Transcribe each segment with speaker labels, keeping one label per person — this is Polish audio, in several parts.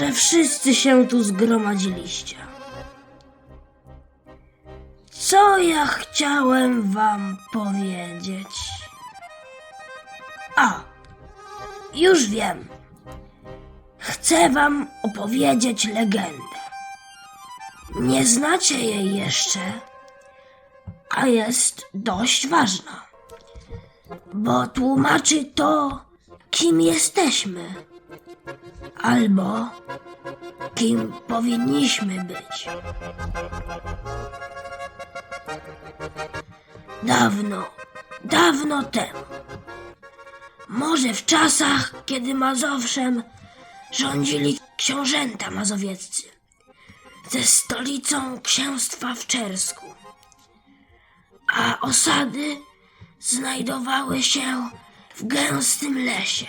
Speaker 1: że wszyscy się tu zgromadziliście. Co ja chciałem wam powiedzieć? A, już wiem. Chcę wam opowiedzieć legendę. Nie znacie jej jeszcze, a jest dość ważna, bo tłumaczy to, kim jesteśmy, albo kim powinniśmy być. Dawno, dawno temu, może w czasach, kiedy Mazowszem rządzili książęta mazowieccy, ze stolicą księstwa w Czersku, a osady znajdowały się w gęstym lesie,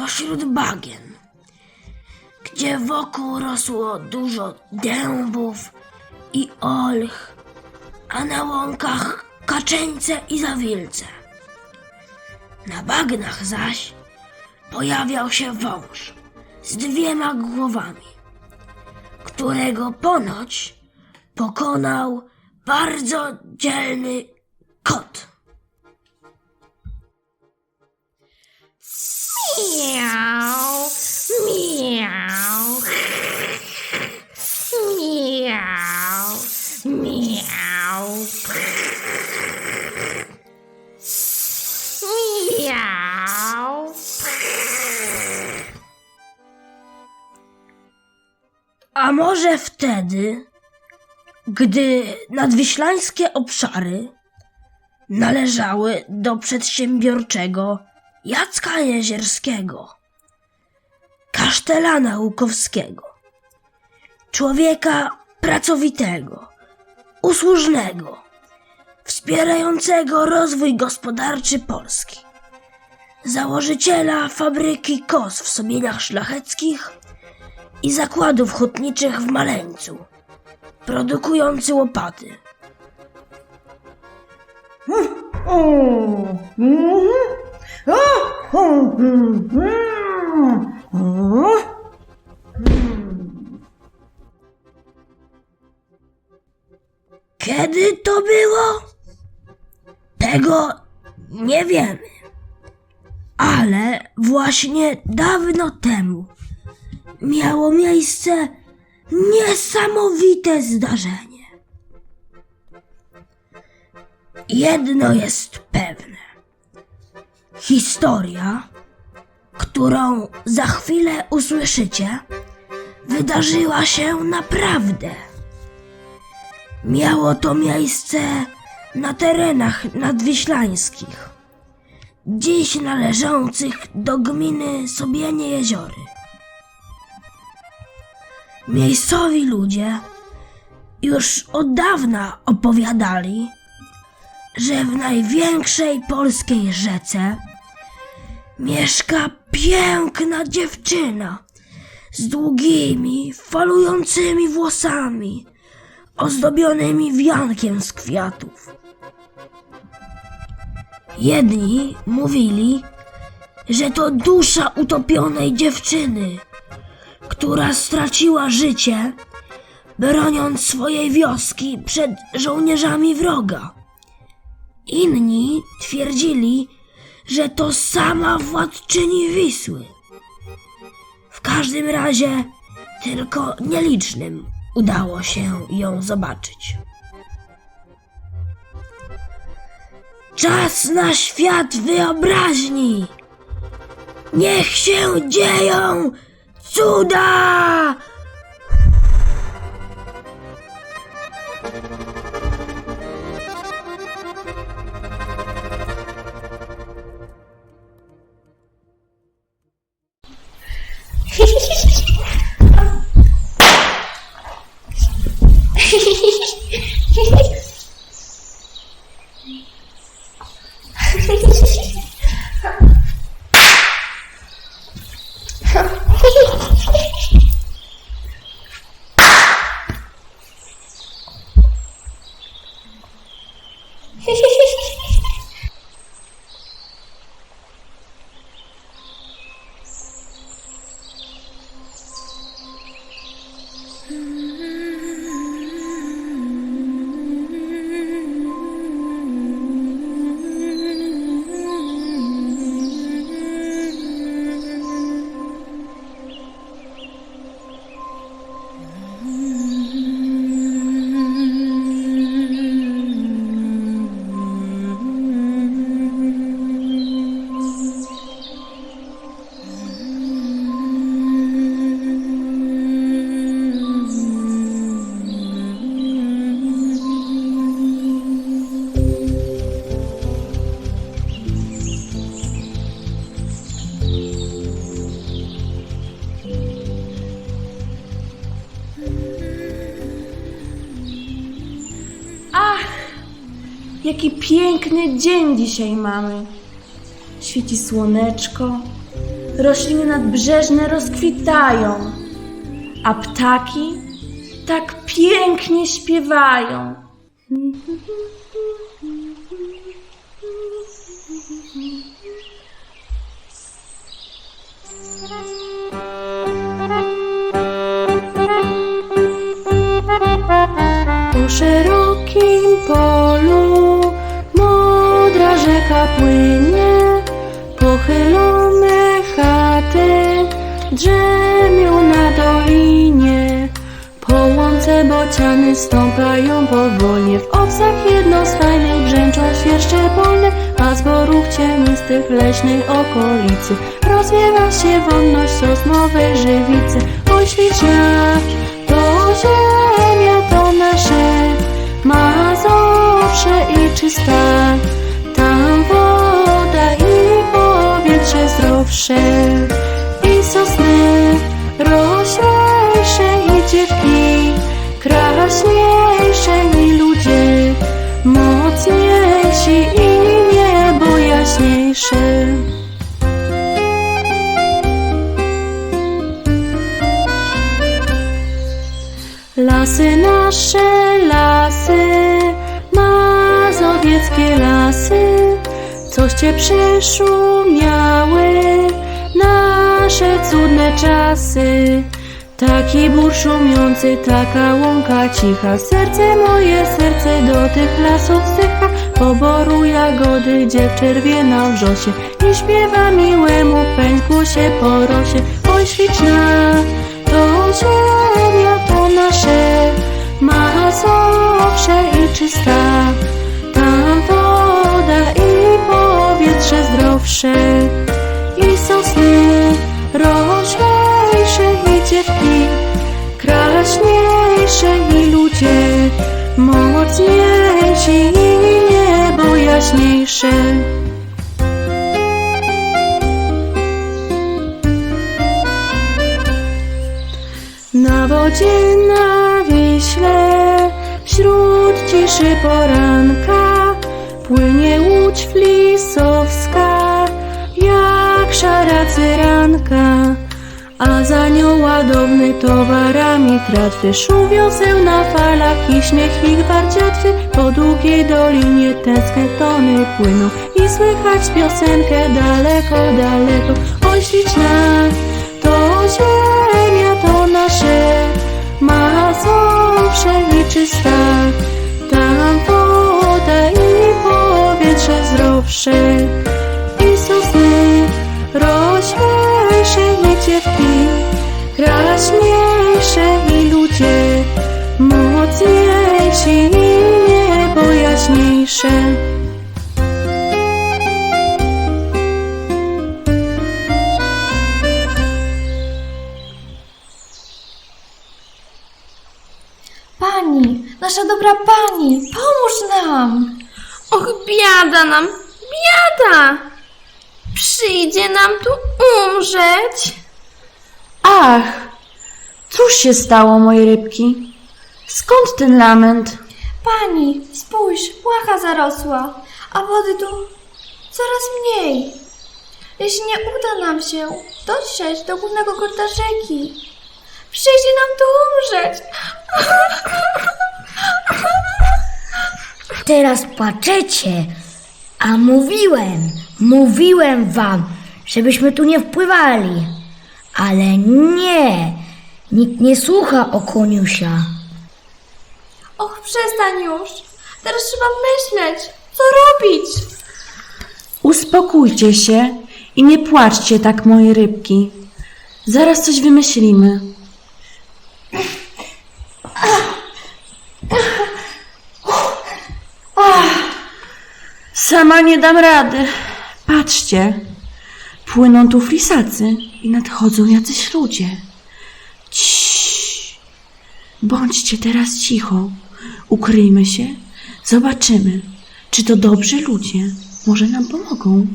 Speaker 1: pośród bagien, gdzie wokół rosło dużo dębów i olch, a na łąkach kaczeńce i zawilce. Na bagnach zaś pojawiał się wąż z dwiema głowami, którego ponoć pokonał bardzo dzielny kot.
Speaker 2: Miau, miau, miau, miau, miau.
Speaker 1: A może wtedy, gdy nadwiślańskie obszary należały do przedsiębiorczego Jacka Jezierskiego, kasztelana Łukowskiego, człowieka pracowitego, usłużnego, wspierającego rozwój gospodarczy Polski, założyciela fabryki kos w Sobieniach Szlacheckich i zakładów hutniczych w Maleńcu, produkujący łopaty. Kiedy to było? Tego nie wiemy. Ale właśnie dawno temu miało miejsce niesamowite zdarzenie. Jedno jest pewne. Historia, którą za chwilę usłyszycie, wydarzyła się naprawdę. Miało to miejsce na terenach nadwiślańskich, dziś należących do gminy Sobienie Jeziory. Miejscowi ludzie już od dawna opowiadali, że w największej polskiej rzece mieszka piękna dziewczyna z długimi, falującymi włosami, ozdobionymi wiankiem z kwiatów. Jedni mówili, że to dusza utopionej dziewczyny, która straciła życie, broniąc swojej wioski przed żołnierzami wroga. Inni twierdzili, że to sama władczyni Wisły. W każdym razie tylko nielicznym udało się ją zobaczyć. Czas na świat wyobraźni! Niech się dzieją cuda!
Speaker 3: Hehehehe Jaki piękny dzień dzisiaj mamy. Świeci słoneczko, rośliny nadbrzeżne rozkwitają, a ptaki tak pięknie śpiewają. Po szerokim polu rzeka płynie, pochylone chaty drzemią na dolinie. Po łące bociany stąpają powolnie, w owsach jednostajnych brzęczą świerszcze polne, a z borów cienistych leśnej okolicy rozwiewa się wonność sosnowej żywicy. Oj śliczna, to ziemia to nasze Mazowsze i czysta coście przeszumiały nasze cudne czasy. Taki bór szumiący, taka łąka cicha, serce moje, serce do tych lasów stycha, poboru jagody, dziew czerwiena wrzosie i śpiewa miłemu pękło się po rosie. Oj śliczna, to ziemia to nasze, Mazowsze i czysta, i sosny roślejsze i dziewki, kraśniejsze i ludzie, mocniejsi i niebo jaśniejsze. Na wodzie na Wiśle, wśród ciszy poranka, A za nią ładowny towarami tratwy Szuwioseł na falach i śmiech ich warciatwy Po długiej dolinie tęskne tony płyną I słychać piosenkę daleko, daleko. Oj śliczna, to ziemia, to nasze Mazowsze i czysta Tam woda i powietrze zdrowsze Kraśniejsze i ludzie Mocniejsi i niebo jaśniejsze
Speaker 4: Pani, nasza dobra pani, pomóż nam!
Speaker 5: Och, biada nam, biada! Przyjdzie nam tu umrzeć.
Speaker 3: Ach, cóż się stało, moje rybki? Skąd ten lament?
Speaker 4: Pani, spójrz, łacha zarosła, a wody tu coraz mniej. Jeśli nie uda nam się dotrzeć do głównego korta rzeki, przyjdzie nam tu umrzeć.
Speaker 6: Teraz płaczecie, a mówiłem, mówiłem wam, żebyśmy tu nie wpływali. Ale nie, nikt nie słucha okoniusia.
Speaker 4: Och, przestań już. Teraz trzeba myśleć, co robić.
Speaker 3: Uspokójcie się i nie płaczcie tak, moje rybki. Zaraz coś wymyślimy. Sama nie dam rady. Patrzcie, płyną tu flisacy i nadchodzą jacyś ludzie. Ciii. Bądźcie teraz cicho. Ukryjmy się, zobaczymy, czy to dobrzy ludzie. Może nam pomogą.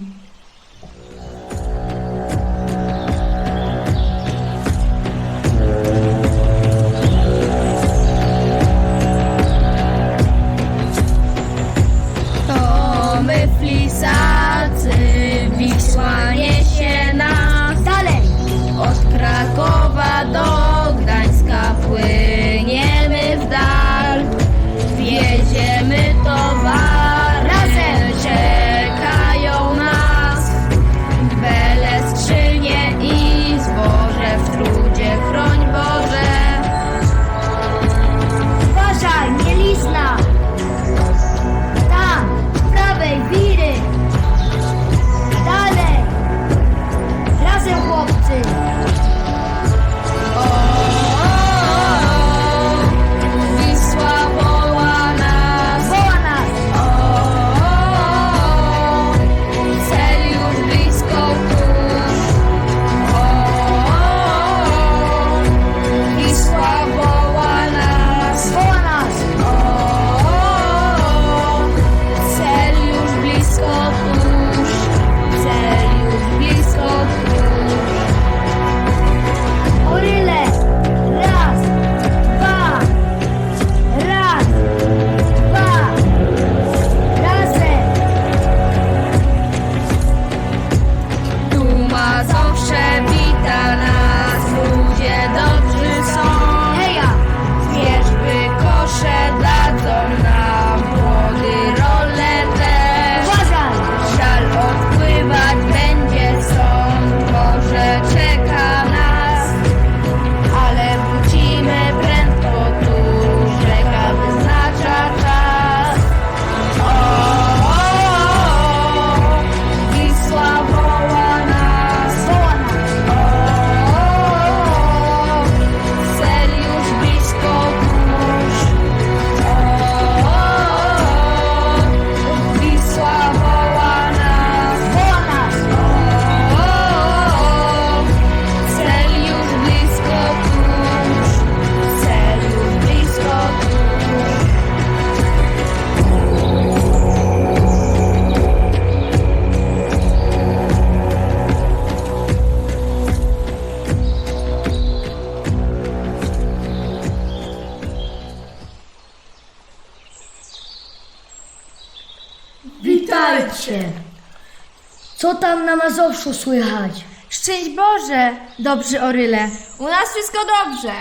Speaker 6: Mazowszu słychać?
Speaker 2: Szczęść Boże, dobrzy oryle.
Speaker 5: U nas wszystko dobrze.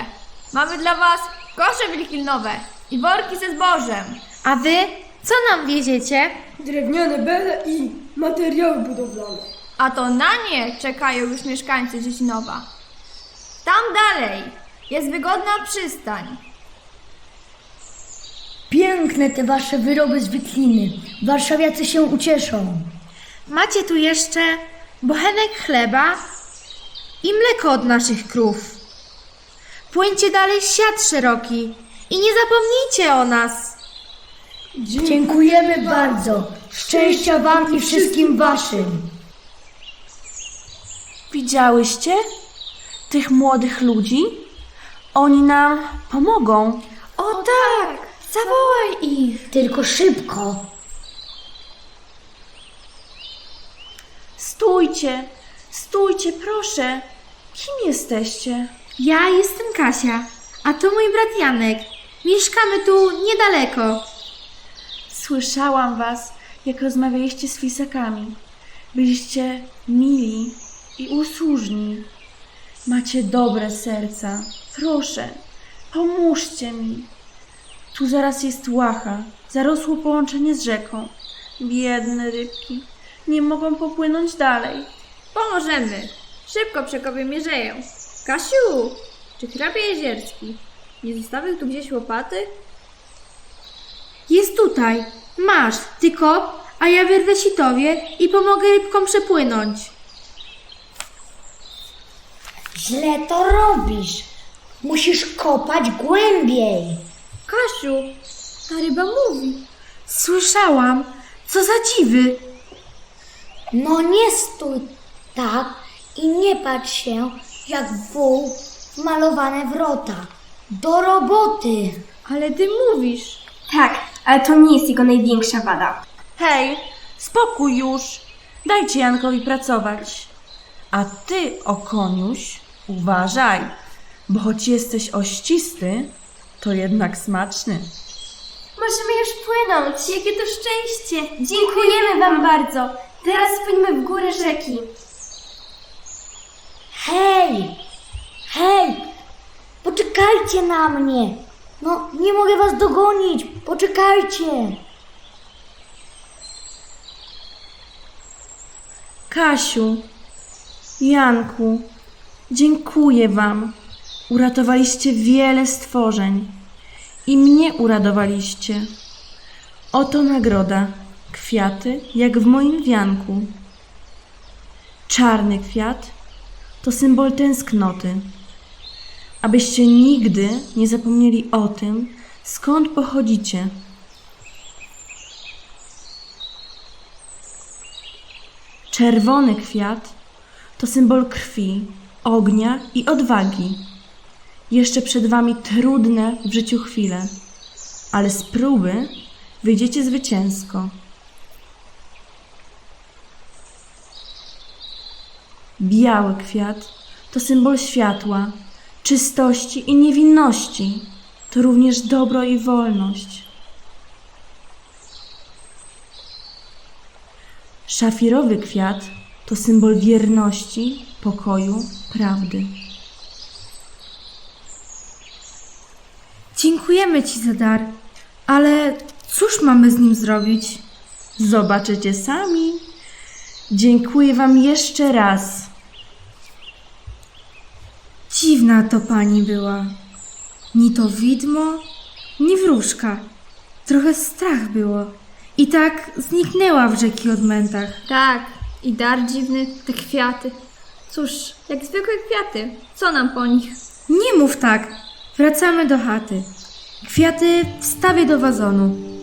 Speaker 5: Mamy dla was kosze wielkilnowe i worki ze zbożem.
Speaker 2: A wy, co nam wieziecie?
Speaker 7: drewniane bele i materiały budowlane.
Speaker 5: A to na nie czekają już mieszkańcy Dziecinowa. Tam dalej jest wygodna przystań.
Speaker 6: Piękne te wasze wyroby z wikliny. Warszawiacy się ucieszą.
Speaker 2: Macie tu jeszcze bochenek chleba i mleko od naszych krów. Płyńcie dalej świat szeroki i nie zapomnijcie o nas.
Speaker 6: Dziękujemy bardzo. Szczęścia wam i wszystkim waszym.
Speaker 8: Widziałyście tych młodych ludzi? Oni nam pomogą.
Speaker 5: O tak! Zawołaj ich!
Speaker 6: Tylko szybko.
Speaker 8: Stójcie, stójcie, proszę. Kim jesteście?
Speaker 2: Ja jestem Kasia, a to mój brat Janek. Mieszkamy tu niedaleko.
Speaker 8: Słyszałam was, jak rozmawialiście z flisakami. Byliście mili i usłużni. Macie dobre serca. Proszę, pomóżcie mi. Tu zaraz jest łacha, zarosło połączenie z rzeką. Biedne rybki, nie mogą popłynąć dalej.
Speaker 5: Pomożemy. Szybko przekopię mierzeję. Kasiu! Czy hrabia jezierski nie zostawił tu gdzieś łopaty?
Speaker 2: Jest tutaj. Masz, ty kop, a ja wyrwę sitowie i pomogę rybkom przepłynąć.
Speaker 6: Źle to robisz. Musisz kopać głębiej.
Speaker 5: Kasiu! Ta ryba mówi.
Speaker 2: Słyszałam. Co za dziwy.
Speaker 6: No nie stój tak i nie patrz się jak wół w malowane wrota. Do roboty.
Speaker 5: Ale ty mówisz.
Speaker 7: Tak, ale to nie jest jego największa wada.
Speaker 8: Hej, spokój już. Dajcie Jankowi pracować. A ty, okoniuś, uważaj, bo choć jesteś ościsty, to jednak smaczny.
Speaker 7: Możemy już płynąć, jakie to szczęście. Dziękujemy wam bardzo. Teraz płyniemy w górę rzeki.
Speaker 6: Hej! Hej! Poczekajcie na mnie! No, nie mogę was dogonić! Poczekajcie!
Speaker 8: Kasiu, Janku, dziękuję wam. Uratowaliście wiele stworzeń i mnie uradowaliście. Oto nagroda. Kwiaty, jak w moim wianku. Czarny kwiat to symbol tęsknoty. Abyście nigdy nie zapomnieli o tym, skąd pochodzicie. Czerwony kwiat to symbol krwi, ognia i odwagi. Jeszcze przed wami trudne w życiu chwile, ale z próby wyjdziecie zwycięsko. Biały kwiat to symbol światła, czystości i niewinności. To również dobro i wolność. Szafirowy kwiat to symbol wierności, pokoju, prawdy.
Speaker 2: Dziękujemy ci za dar, ale cóż mamy z nim zrobić?
Speaker 8: Zobaczycie sami. Dziękuję Wam jeszcze raz.
Speaker 2: Dziwna to pani była. Ni to widmo, ni wróżka. Trochę strach było. I tak zniknęła w rzeki odmętach.
Speaker 5: Tak, i dar dziwny, te kwiaty. Cóż, jak zwykłe kwiaty. Co nam po nich?
Speaker 2: Nie mów tak. Wracamy do chaty. Kwiaty wstawię do wazonu.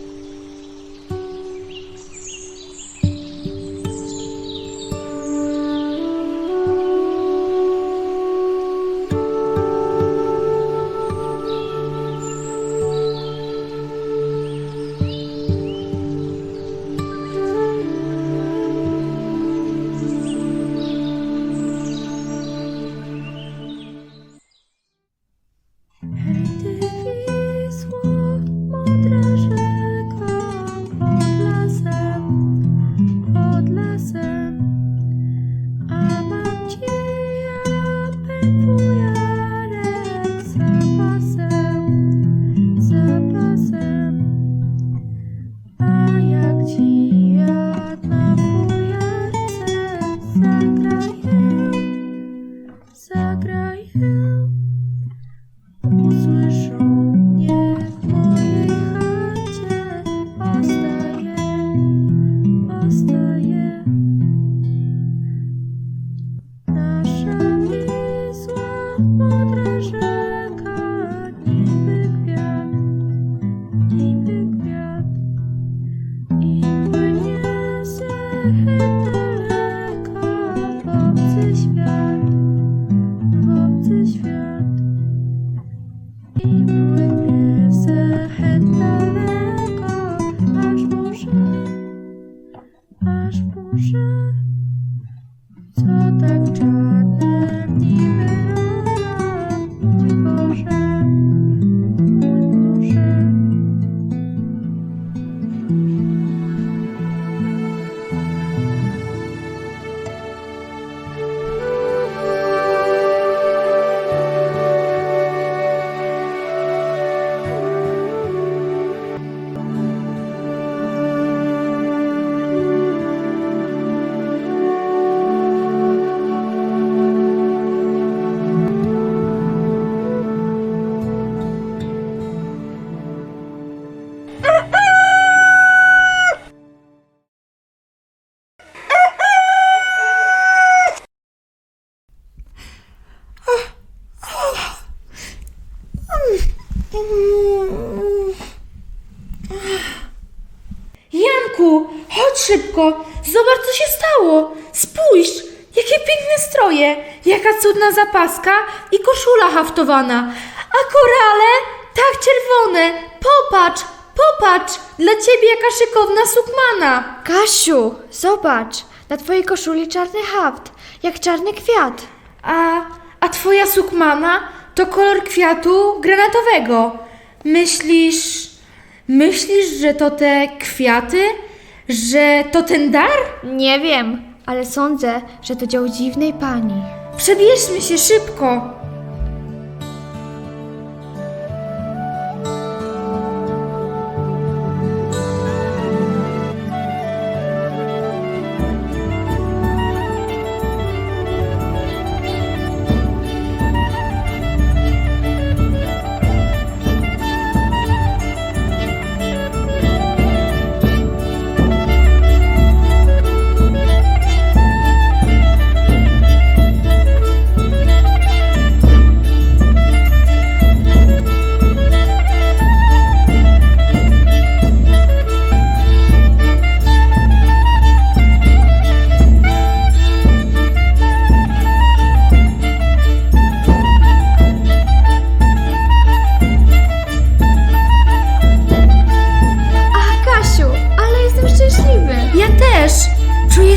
Speaker 2: Szybko. Zobacz, co się stało. Spójrz, jakie piękne stroje, jaka cudna zapaska i koszula haftowana. A korale tak czerwone. Popatrz, popatrz, dla ciebie jaka szykowna sukmana.
Speaker 5: Kasiu, zobacz, na twojej koszuli czarny haft, jak czarny kwiat.
Speaker 2: A, a twoja sukmana to kolor kwiatu granatowego. Myślisz, myślisz, że to te kwiaty? Że to ten dar?
Speaker 5: Nie wiem, ale sądzę, że to dzieł dziwnej pani.
Speaker 2: Przebierzmy się szybko.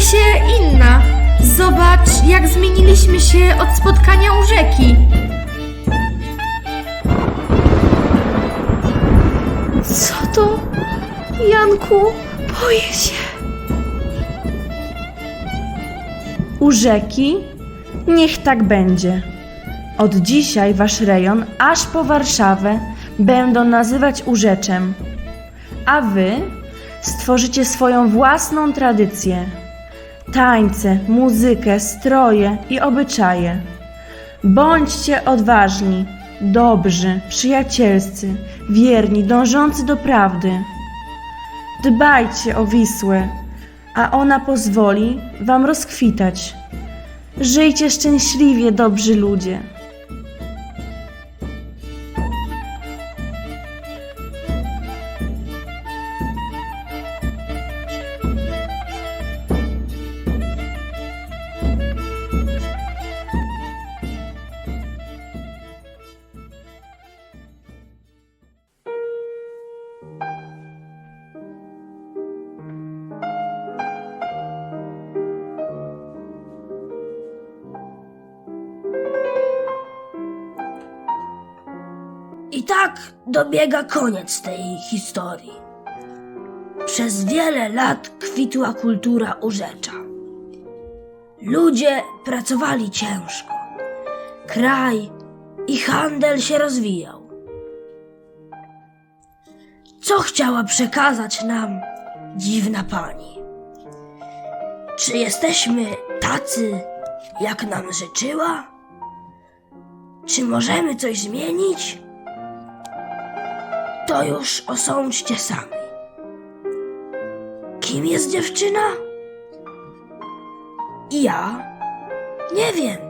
Speaker 2: Się inna. Zobacz, jak zmieniliśmy się od spotkania u rzeki.
Speaker 8: Co to? Janku, boję się. U rzeki? Niech tak będzie. Od dzisiaj wasz rejon, aż po Warszawę, będą nazywać urzeczem. A wy stworzycie swoją własną tradycję. Tańce, muzykę, stroje i obyczaje. Bądźcie odważni, dobrzy, przyjacielscy, wierni, dążący do prawdy. Dbajcie o Wisłę, a ona pozwoli wam rozkwitać. Żyjcie szczęśliwie, dobrzy ludzie.
Speaker 1: Dobiega koniec tej historii. Przez wiele lat kwitła kultura urzecza. Ludzie pracowali ciężko. Kraj i handel się rozwijał. Co chciała przekazać nam dziwna pani? Czy jesteśmy tacy, jak nam życzyła? Czy możemy coś zmienić? To już osądźcie sami. Kim jest dziewczyna? Ja nie wiem.